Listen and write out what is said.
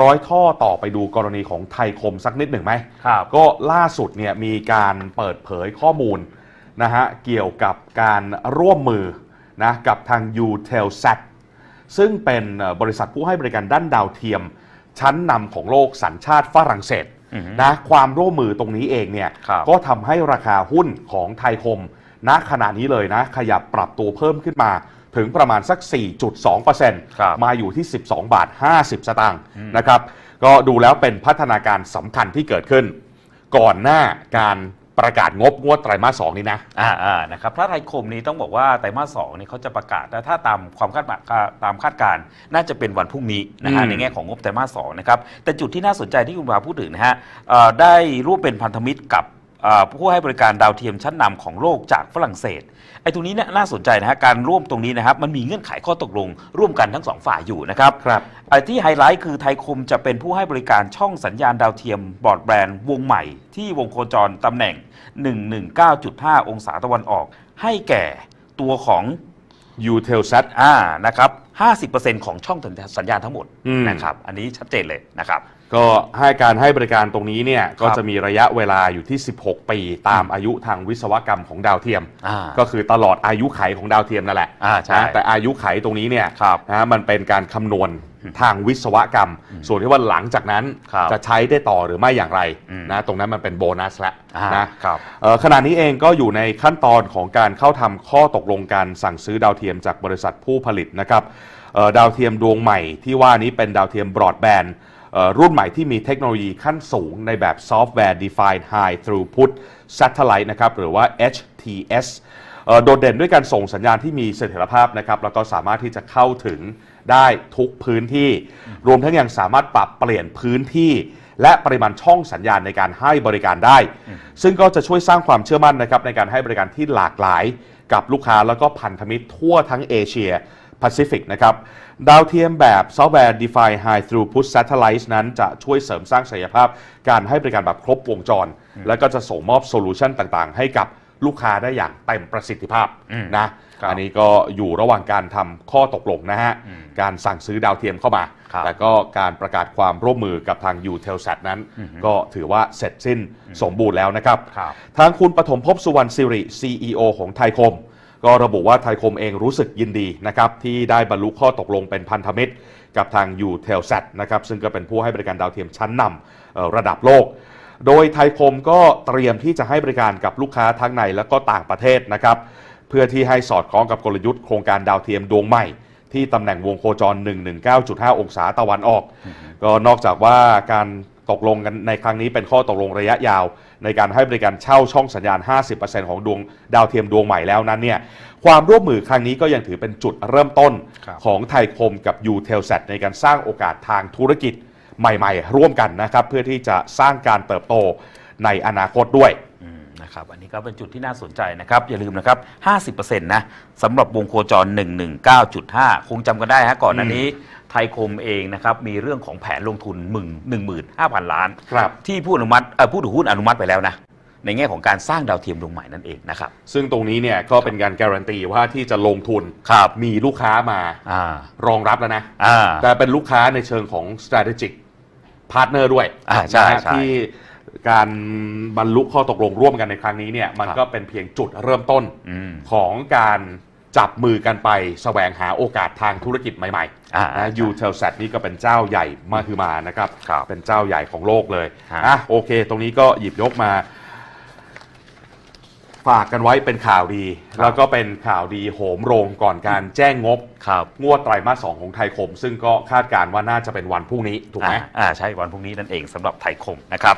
ร้อยท่อต่อไปดูกรณีของไทยคมสักนิดหนึ่งไหมครับก็ล่าสุดเนี่ยมีการเปิดเผยข้อมูลนะฮะเกี่ยวกับการร่วมมือนะกับทาง u t e l s a t ซึ่งเป็นเอ่อบริษัทผู้ให้บริการด้านดาวเทียม ชั้นนำของโลกสัญชาติฝรั่งเศสอือฮึนะความร่วมมือตรงนี้เองเนี่ยครับก็ทำให้ราคาหุ้นของไทยคมณขณะนี้เลยนะ ขยับปรับตัวเพิ่มขึ้นมา ถึงประมาณสัก 4.2%ครับมาอยู่ที่ 12 บาท 50 สตางค์นะครับ ก็ดูแล้วเป็นพัฒนาการสำคัญที่เกิดขึ้น ก่อนหน้าการประกาศงบงวดไตรมาสสองนี้นะ อ่าอ่านะครับพระไทยคมนี้ต้องบอกว่าไตรมาสสองนี่เขาจะประกาศแต่ถ้าตามความคาดหมายตามคาดการณ์น่าจะเป็นวันพรุ่งนี้นะฮะอืมในแง่ของงบไตรมาสสองนะครับ แต่จุดที่น่าสนใจที่คุณวาพูดถึงนะฮะเอ่อได้ร่วมเป็นพันธมิตรกับเอ่อ ผู้ให้บริการดาวเทียมชั้นนำของโลกจากฝรั่งเศสไอ้ตรงนี้เนี่ยน่าสนใจนะฮะการร่วมตรงนี้นะครับมันมีเงื่อนไขข้อตกลง ร่วมกันทั้งสองฝ่ายอยู่นะครับครับไอ้ที่ไฮไลท์คือไทยคมจะเป็นผู้ให้บริการช่องสัญญาณดาวเทียมบอร์ดแบรนด์วงใหม่ ที่วงโคจรตำแหน่ง 119.5 องศาตะวันออก ให้แก่ตัวของ u t e l s a t อ่านะครับ50%ของช่องสัญญาณทั้งหมดอืมนะครับอันนี้ชัดเจนเลยนะครับ ก็ให้การให้บริการตรงนี้เนี่ยก็ครับจะมีระยะเวลาอยู่ที่ 16 ปี ตามอายุทางวิศวกรรมของดาวเทียม อ่า ก็คือตลอดอายุไขของดาวเทียมนั่นแหละอ่าใช่นะแต่อายุไขตรงนี้เนี่ยครับนะมันเป็นการคำนวณทางวิศวกรรม ส่วนที่ว่าหลังจากนั้นครับจะใช้ได้ต่อหรือไม่อย่างไรอืมนะตรงนั้นมันเป็นโบนัสละอ่านะครับเอ่อขณะนี้เองก็อยู่ในขั้นตอนของการเข้าทำข้อตกลงการสั่งซื้อดาวเทียมจากบริษัทผู้ผลิตนะครับเอ่อดาวเทียมดวงใหม่ที่ว่านี้เป็นดาวเทียมบรอดแบนด์เอ่อ รุ่นใหม่ที่มีเทคโนโลยีขั้นสูงในแบบ Software Defined High Throughput Satellite นะครับหรือว่า HTS โดดเด่นด้วยการส่งสัญญาณที่มีเสถียรภาพนะครับแล้วก็สามารถที่จะเข้าถึงได้ทุกพื้นที่ รวมทั้งยังสามารถปรับเปลี่ยนพื้นที่ และปริมาณช่องสัญญาณในการให้บริการได้ ซึ่งก็จะช่วยสร้างความเชื่อมั่นนะครับในการให้บริการที่หลากหลายกับลูกค้าแล้วก็พันธมิตรทั่วทั้งเอเชีย แปซิฟิกนะครับดาวเทียมแบบ Software Defined High Throughput Satellite นั้นจะช่วยเสริมสร้างศักยภาพ การให้บริการแบบครบวงจร แล้วก็จะส่งมอบโซลูชันต่างๆ ให้กับลูกค้าได้อย่างเต็มประสิทธิภาพอืมนะครับอันนี้ก็อยู่ระหว่างการทำข้อตกลงนะฮะอืมการสั่งซื้อดาวเทียมเข้ามาครับแล้วก็การประกาศความร่วมมือกับทาง u t e l s a t นั้น ก็ถือว่าเสร็จสิ้นสมบูรณ์แล้วนะครับครับทางคุณปฐมภพสุวรรณสิริ CEO ของไทยคม ก็ระบุว่าไทยคมเองรู้สึกยินดีนะครับที่ได้บรรลุข้อตกลงเป็นพันธมิตร กับทาง u t e l s a t นะครับซึ่งก็เป็นผู้ให้บริการดาวเทียมชั้นนำเอ่อระดับโลก โดยไทยคมก็เตรียมที่จะให้บริการกับลูกค้าทั้งในและก็ต่างประเทศนะครับเพื่อที่ให้สอดคล้องกับกลยุทธ์โครงการดาวเทียมดวงใหม่ที่ตำแหน่งวงโคจร 119.5 องศาตะวันออก ก็นอกจากว่าการ ตกลงกันในครั้งนี้เป็นข้อตกลงระยะยาว ในการให้บริการเช่าช่องสัญญาณ 50%ของดวงดาวเทียมดวงใหม่แล้วนั้นเนี่ยความร่วมมือครั้งนี้ก็ยังถือเป็นจุดเริ่มต้นครับของไทยคมกับ u t e l s a t ในการสร้างโอกาสทางธุรกิจใหม่ ๆ ร่วมกันนะครับ เพื่อที่จะสร้างการเติบโตในอนาคตด้วยอืม นะครับอันนี้ก็เป็นจุดที่น่าสนใจนะครับ อย่าลืมนะครับ 50%นะสำหรับวงโคจร 119.5 คงจำกันได้ฮะก่อนหน้านี้ไทยคมเองนะครับมีเรื่องของแผนลงทุนหมื่นหนึ่งหมื่นห้าพันล้าน ครับ ที่ผู้อนุมัติเอ่อผู้ถือหุ้นอนุมัติไปแล้วนะ ในแง่ของการสร้างดาวเทียมดวงใหม่นั่นเองนะครับ ซึ่งตรงนี้เนี่ยก็เป็นการการันตีว่าที่จะลงทุนครับมีลูกค้ามาอ่ารองรับแล้วนะ อ่า แต่เป็นลูกค้าในเชิงของ strategic partner ด้วยอ่าใช่นะฮะใช่ ที่ การบรรลุข้อตกลงร่วมกันในครั้งนี้เนี่ยมันครับก็เป็นเพียงจุดเริ่มต้นอืมของการจับมือกันไปแสวงหาโอกาสทางธุรกิจใหม่อ่าๆนะยูเทลแซนี่ก็เป็นเจ้าใหญ่มาคือมานะครับครับเป็นเจ้าใหญ่ของโลกเลยฮะอะโอเค ตรงนี้ก็หยิบยกมา ฝากกันไว้เป็นข่าวดี แล้วก็เป็นข่าวดีโหมโรงก่อนการแจ้งงบครับงวดไตรมาสสองของไทยคม ซึ่งก็คาดการณ์ว่าน่าจะเป็นวันพรุ่งนี้ ถูกไหมอ่าอ่าใช่วันพรุ่งนี้นั่นเองสำหรับไทยคมนะครับ